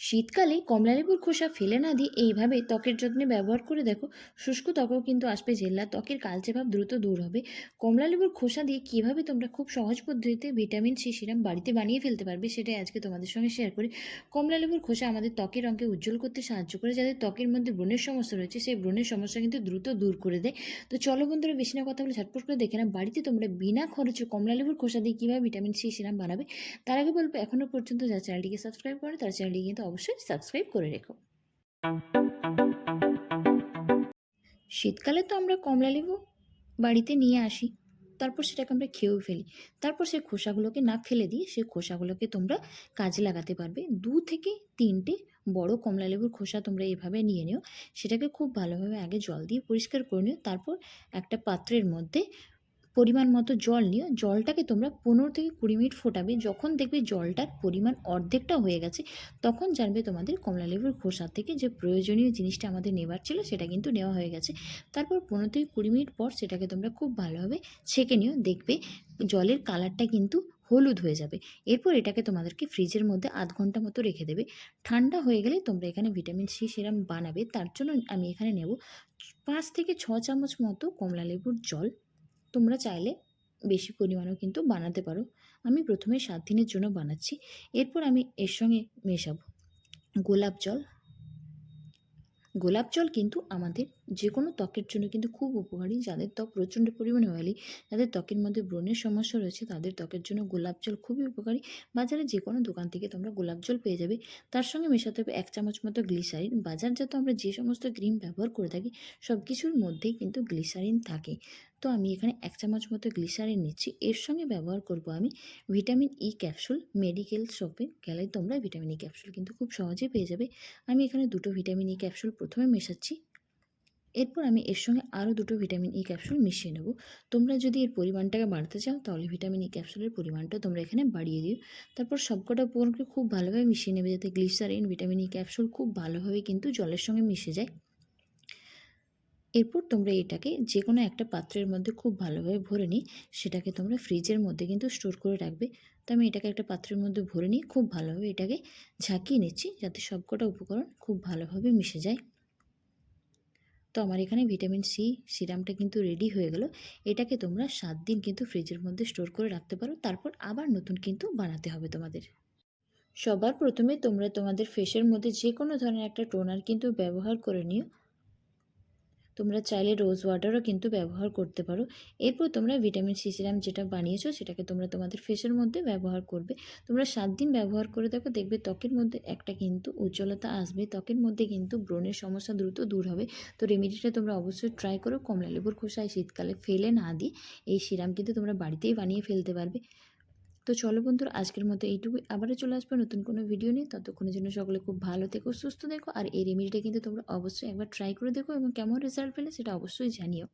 শীতকালে কমলালেবুর খোসা ফেলে না দিয়ে এইভাবে ত্বকের যত্নে ব্যবহার করে দেখো, শুষ্ক ত্বকও কিন্তু আসবে জেল্লা। ত্বকের কালচে ভাব দ্রুত দূর হবে। কমলালেবুর খোসা দিয়ে কীভাবে তোমরা খুব সহজ পদ্ধতিতে ভিটামিন সি সিরাম বাড়িতে বানিয়ে ফেলতে পারবে সেটাই আজকে তোমাদের সঙ্গে শেয়ার করি। কমলালেবুর খোসা আমাদের ত্বকের রঙকে উজ্জ্বল করতে সাহায্য করে যাদের ত্বকের মধ্যে ব্রণের সমস্যা রয়েছে, সেই ব্রণের সমস্যা কিন্তু দ্রুত দূর করে দেয়। তো চলো বন্ধুরা, বেশি না কথা বলে ঝটপট করে দেখে না বাড়িতে তোমরা বিনা খরচে কমলালেবুর খোসা দিয়ে কীভাবে ভিটামিন সি সিরাম বানাবে? তার আগে বলব এখনও পর্যন্ত যারা চ্যানেলটিকে সাবস্ক্রাইব করে তার চ্যানেলটিকে কিন্তু অবশ্যই সাবস্ক্রাইব করে রেখো। শীতকালে তো আমরা কমলা লেবু বাড়িতে নিয়ে আসি, তারপর সেটাকে আমরা খেয়েও ফেলি। তারপর সেই খোসাগুলোকে না ফেলে দিয়ে সেই খোসাগুলোকে তোমরা কাজে লাগাতে পারবে। দু থেকে তিনটে বড় কমলা লেবুর খোসা তোমরা এভাবে নিয়ে নিও, সেটাকে খুব ভালোভাবে আগে জল দিয়ে পরিষ্কার করে নিও, তারপর একটা পাত্রের মধ্যে পরিমাণ মতো জল নিও। জলটাকে তোমরা পনেরো থেকে কুড়ি মিনিট ফোটাবে। যখন দেখবে জলটার পরিমাণ অর্ধেকটা হয়ে গেছে, তখন জানবে তোমাদের কমলা লেবুর খোসা থেকে যে প্রয়োজনীয় জিনিসটা আমাদের নেবার ছিল, সেটা কিন্তু নেওয়া হয়ে গেছে। তারপর পনেরো থেকে কুড়ি মিনিট পর সেটাকে তোমরা খুব ভালোভাবে ছেঁকে নিও। দেখবে জলের কালারটা কিন্তু হলুদ হয়ে যাবে। এরপর এটাকে তোমাদেরকে ফ্রিজের মধ্যে আধ ঘণ্টা মতো রেখে দেবে। ঠান্ডা হয়ে গেলে তোমরা এখানে ভিটামিন সি সিরাম বানাবে। তার জন্য আমি এখানে নেব পাঁচ থেকে ছ চামচ মতো কমলা লেবুর জল। তোমরা চাইলে বেশি পরিমাণেও কিন্তু বানাতে পারো। আমি প্রথমে সাত দিনের জন্য বানাচ্ছি। এরপর আমি এর সঙ্গে মেশাবো। গোলাপ জল। গোলাপ জল কিন্তু আমাদের যে কোনো ত্বকের জন্য কিন্তু খুব উপকারী। যাদের ত্বক প্রচণ্ড পরিমাণে অয়েলি যাদের ত্বকের মধ্যে ব্রণের সমস্যা রয়েছে, তাদের ত্বকের জন্য গোলাপ জল খুবই উপকারী। বাজারে যে কোনো দোকান থেকে তোমরা গোলাপ জল পেয়ে যাবে। তার সঙ্গে মেশাতে হবে এক চামচ মতো গ্লিসারিন বাজারজাত আমরা যে সমস্ত ক্রিম ব্যবহার করে থাকি, সব কিছুর মধ্যেই কিন্তু গ্লিসারিন থাকে। তো আমি এখানে এক চামচ মতো গ্লিসারিন নিচ্ছি। এর সঙ্গে ব্যবহার করব আমি ভিটামিন ই ক্যাপসুল মেডিকেল শপে গেলে তোমরা ভিটামিন ই ক্যাপসুল কিন্তু খুব সহজেই পেয়ে যাবে। আমি এখানে দুটো ভিটামিন ই ক্যাপসুল প্রথমে মেশাচ্ছি। এরপর আমি এর সঙ্গে আরও দুটো ভিটামিন ই ক্যাপসুল মিশিয়ে নেব। তোমরা যদি এর পরিমাণটাকে বাড়াতে চাও, তাহলে ভিটামিন ই ক্যাপসুলের পরিমাণটা তোমরা এখানে বাড়িয়ে দিও। তারপর সবকটা উপকরণকে খুব ভালোভাবে মিশিয়ে নেবে যাতে গ্লিসারিন ভিটামিন ই ক্যাপসুল খুব ভালোভাবে কিন্তু জলের সঙ্গে মিশে যায়। এরপর তোমরা এটাকে যে কোনো একটা পাত্রের মধ্যে খুব ভালোভাবে ভরে নিই সেটাকে তোমরা ফ্রিজের মধ্যে কিন্তু স্টোর করে রাখবে। তো আমি এটাকে একটা পাত্রের মধ্যে ভরে নিই খুব ভালোভাবে এটাকে ঝাঁকিয়ে নিচ্ছি যাতে সবকটা উপকরণ খুব ভালোভাবে মিশে যায়। তো আমার এখানে ভিটামিন সি, সিরামটা কিন্তু রেডি হয়ে গেল। এটাকে তোমরা সাত দিন কিন্তু ফ্রিজের মধ্যে স্টোর করে রাখতে পারো। তারপর আবার নতুন কিন্তু বানাতে হবে তোমাদের। সবার প্রথমে তোমরা তোমাদের ফেসের মধ্যে যে কোনো ধরনের একটা টোনার কিন্তু ব্যবহার করে নিও। তোমরা চাইলে রোজ ওয়াটারও কিন্তু ব্যবহার করতে পারো। এরপর তোমরা ভিটামিন সি সিরাম যেটা বানিয়েছো, সেটাকে তোমরা তোমাদের ফেসের মধ্যে ব্যবহার করবে। তোমরা সাত দিন ব্যবহার করে দেখো, দেখবে ত্বকের মধ্যে একটা কিন্তু উজ্জ্বলতা আসবে, ত্বকের মধ্যে কিন্তু ব্রণের সমস্যা দ্রুত দূর হবে। তো রেমেডিটা তোমরা অবশ্যই ট্রাই করো কমলা লেবুর খোসায় শীতকালে ফেলে না দিয়ে, এই সিরাম কিন্তু তোমরা বাড়িতেই বানিয়ে ফেলতে পারবে। তো চলো বন্ধুর, আজকের মতো এইটুকুই। আবারও চলে আসবে নতুন কোনো ভিডিও নিয়ে। ততক্ষণের জন্য সকলে খুব ভালো থেকো, সুস্থ দেখো আর এই রেমেডিটা কিন্তু তোমরা অবশ্যই একবার ট্রাই করে দেখো এবং কেমন রেজাল্ট পেলে সেটা অবশ্যই জানিও।